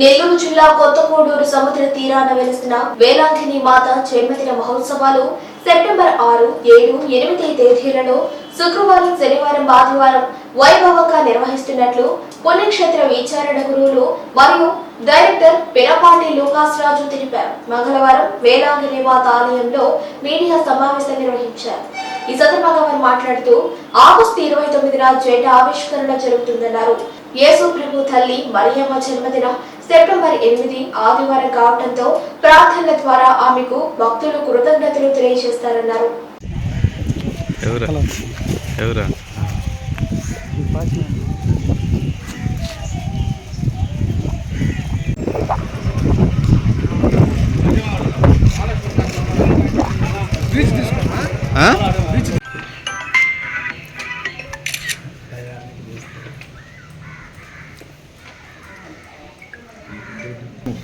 నెల్లూరు జిల్లా కొత్తగూడూరు సముద్ర తీరాన వెలిసిన వేలాంగిని మాత జన్మదిన మహోత్సవాలు సెప్టెంబర్ ఆరు ఏడు ఎనిమిది తేదీలలో శుక్రవారం శనివారం ఆదివారం వైభవంగా నిర్వహిస్తున్నట్లు పుణ్యక్షేత్ర విచారణ గురువులు మరియు డైరెక్టర్ పిరపాటి లూకాస్ రాజు తెలిపారు. మంగళవారం వేలాంగిని మాత ఆలయంలో మీడియా సమావేశం నిర్వహించారు. ఈ సందర్భంగా వారు మాట్లాడుతూ ఆగస్టు ఇరవై తొమ్మిదిన జెండా ఆవిష్కరణ జరుగుతుందన్నారు. యేసు ప్రభు తల్లి మరియమ్మ జన్మదినం సెప్టెంబర్ ఎనిమిది ఆదివారం కావడంతో ప్రార్థనల ద్వారా ఆమెకు భక్తులు కృతజ్ఞతలు తెలియజేస్తారన్నారు. ఎవరా? ఎవరా?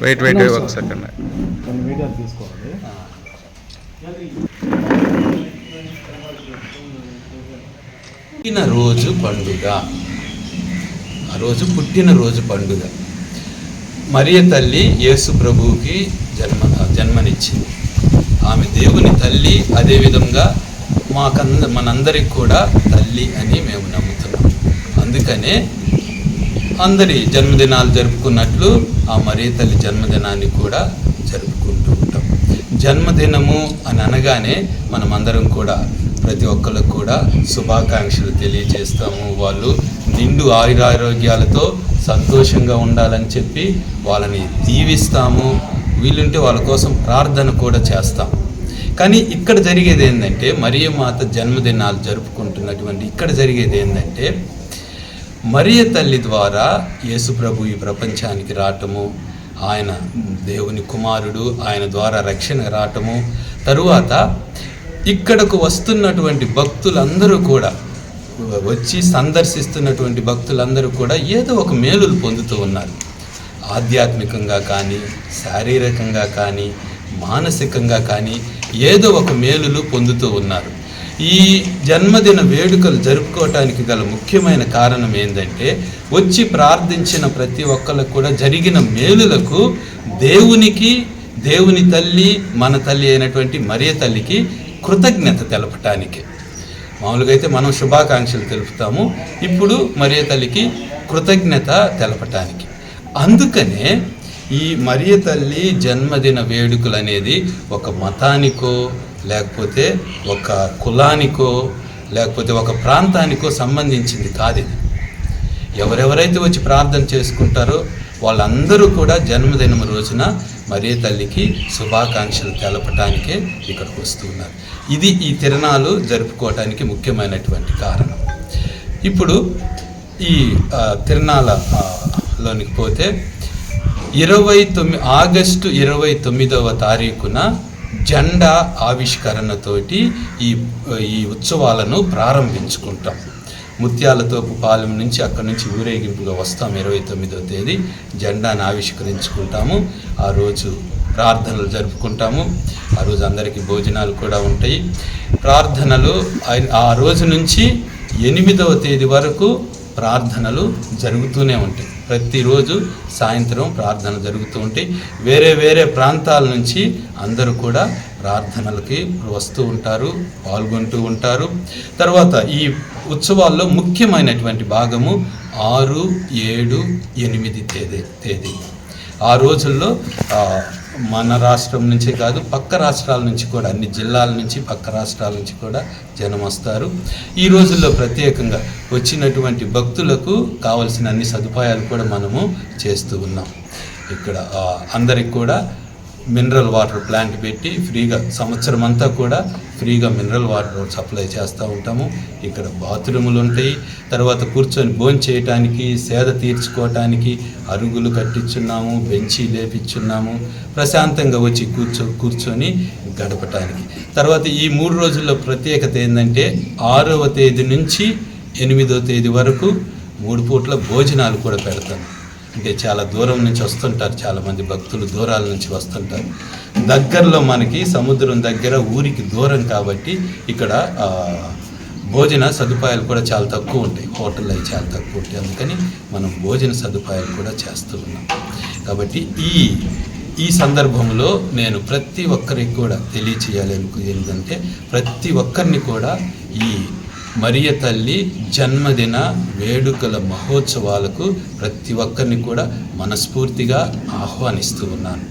వెయిట్ వెయిట్ ఒక సెకండ్ కొన్ని వీడియోలు తీసుకోవాలి. పుట్టిన రోజు పండుగ. ఆ రోజు పుట్టినరోజు పండుగ. మరియ తల్లి యేసు ప్రభువుకి జన్మ జన్మనిచ్చింది. ఆమె దేవుని తల్లి అదేవిధంగా మాకంద మనందరికి కూడా తల్లి అని మేము నమ్ముతున్నాం. అందుకనే అందరి జన్మదినాలు జరుపుకున్నట్లు ఆ మరీ తల్లి జన్మదినాన్ని కూడా జరుపుకుంటూ ఉంటాం. జన్మదినము అని అనగానే మనమందరం కూడా ప్రతి ఒక్కరికి కూడా శుభాకాంక్షలు తెలియజేస్తాము. వాళ్ళు నిండు ఆయురారోగ్యాలతో సంతోషంగా ఉండాలని చెప్పి వాళ్ళని దీవిస్తాము. వీలుంటే వాళ్ళ కోసం ప్రార్థన కూడా చేస్తాం. కానీ ఇక్కడ జరిగేది ఏంటంటే మరియమాత జన్మదినాలు జరుపుకుంటున్నటువంటి ఇక్కడ జరిగేది ఏంటంటే మరియ తల్లి ద్వారా యేసుప్రభు ఈ ప్రపంచానికి రావటము ఆయన దేవుని కుమారుడు ఆయన ద్వారా రక్షణ రావటము తరువాత ఇక్కడకు వస్తున్నటువంటి భక్తులందరూ కూడా వచ్చి సందర్శిస్తున్నటువంటి భక్తులందరూ కూడా ఏదో ఒక మేలులు పొందుతూ ఉన్నారు. ఆధ్యాత్మికంగా కానీ శారీరకంగా కానీ మానసికంగా కానీ ఏదో ఒక మేలులు పొందుతూ ఉన్నారు. ఈ జన్మదిన వేడుకలు జరుపుకోవటానికి గల ముఖ్యమైన కారణం ఏంటంటే వచ్చి ప్రార్థించిన ప్రతి ఒక్కరికి కూడా జరిగిన మేలులకు దేవునికి దేవుని తల్లి మన తల్లి అయినటువంటి మరియ తల్లికి కృతజ్ఞత తెలపటానికి. మామూలుగా అయితే మనం శుభాకాంక్షలు తెలుపుతాము ఇప్పుడు మరియ తల్లికి కృతజ్ఞత తెలపటానికి. అందుకనే ఈ మరియ తల్లి జన్మదిన వేడుకలు అనేది ఒక మతానికో లేకపోతే ఒక కులానికో లేకపోతే ఒక ప్రాంతానికో సంబంధించింది కాదు ఇది. ఎవరెవరైతే వచ్చి ప్రార్థన చేసుకుంటారో వాళ్ళందరూ కూడా జన్మదినం రోజున మరే తల్లికి శుభాకాంక్షలు తెలపటానికే ఇక్కడికి వస్తున్నారు. ఇది ఈ తిరణాలు జరుపుకోవటానికి ముఖ్యమైనటువంటి కారణం. ఇప్పుడు ఈ తిరణాలలోనికి తిరణాల లోనికి పోతే ఇరవై తొమ్మిది ఆగస్టు ఇరవై తొమ్మిదవ తారీఖున జెండా ఆవిష్కరణతోటి ఈ ఈ ఉత్సవాలను ప్రారంభించుకుంటాం. ముత్యాలతోపు పాలెం నుంచి అక్కడి నుంచి ఊరేగింపుగా వస్తాం ఇరవై తొమ్మిదవ తేదీ. జెండాను ఆవిష్కరించుకుంటాము. ఆ రోజు ప్రార్థనలు జరుపుకుంటాము. ఆ రోజు అందరికీ భోజనాలు కూడా ఉంటాయి. ప్రార్థనలు ఆ- ఆ రోజు నుంచి ఎనిమిదవ తేదీ వరకు ప్రార్థనలు జరుగుతూనే ఉంటాయి. ప్రతిరోజు సాయంత్రం ప్రార్థన జరుగుతూ ఉంటాయి వేరే వేరే ప్రాంతాల నుంచి అందరూ కూడా ప్రార్థనలకి వస్తూ ఉంటారు పాల్గొంటూ ఉంటారు. తర్వాత ఈ ఉత్సవాల్లో ముఖ్యమైనటువంటి భాగము ఆరు ఏడు ఎనిమిది తేదీ తేదీ. ఆ రోజుల్లో మన రాష్ట్రం నుంచే కాదు పక్క రాష్ట్రాల నుంచి కూడా అన్ని జిల్లాల నుంచి పక్క రాష్ట్రాల నుంచి కూడా జనం వస్తారు. ఈ రోజుల్లో ప్రత్యేకంగా వచ్చినటువంటి భక్తులకు కావలసిన అన్ని సదుపాయాలు కూడా మనము చేస్తూ ఉన్నాం. ఇక్కడ అందరికి కూడా మినరల్ వాటర్ ప్లాంట్ పెట్టి ఫ్రీగా సంవత్సరం అంతా కూడా ఫ్రీగా మినరల్ వాటర్ సప్లై చేస్తూ ఉంటాము. ఇక్కడ బాత్రూములు ఉంటాయి. తర్వాత కూర్చొని భోజనం చేయటానికి సేద తీర్చుకోవటానికి అరుగులు కట్టించున్నాము బెంచి లేపించున్నాము ప్రశాంతంగా వచ్చి కూర్చో కూర్చొని గడపటానికి. తర్వాత ఈ మూడు రోజుల్లో ప్రత్యేకత ఏంటంటే ఆరవ తేదీ నుంచి ఎనిమిదవ తేదీ వరకు మూడు పూట్ల భోజనాలు కూడా పెడతాము అంటే చాలా దూరం నుంచి వస్తుంటారు చాలామంది భక్తులు దూరాల నుంచి వస్తుంటారు. దగ్గరలో మనకి సముద్రం దగ్గర ఊరికి దూరం కాబట్టి ఇక్కడ భోజన సదుపాయాలు కూడా చాలా తక్కువ ఉంటాయి. హోటల్ అవి చాలా తక్కువ ఉంటాయి. అందుకని మనం భోజన సదుపాయాలు కూడా చేస్తూ ఉన్నాం. కాబట్టి ఈ ఈ సందర్భంలో నేను ప్రతి ఒక్కరికి కూడా తెలియచేయాలి ఏంటంటే ప్రతి ఒక్కరిని కూడా ఈ మరియ తల్లి జన్మదిన వేడుకల మహోత్సవాలకు ప్రతి ఒక్కరిని కూడా మనస్ఫూర్తిగా ఆహ్వానిస్తూ ఉన్నాను.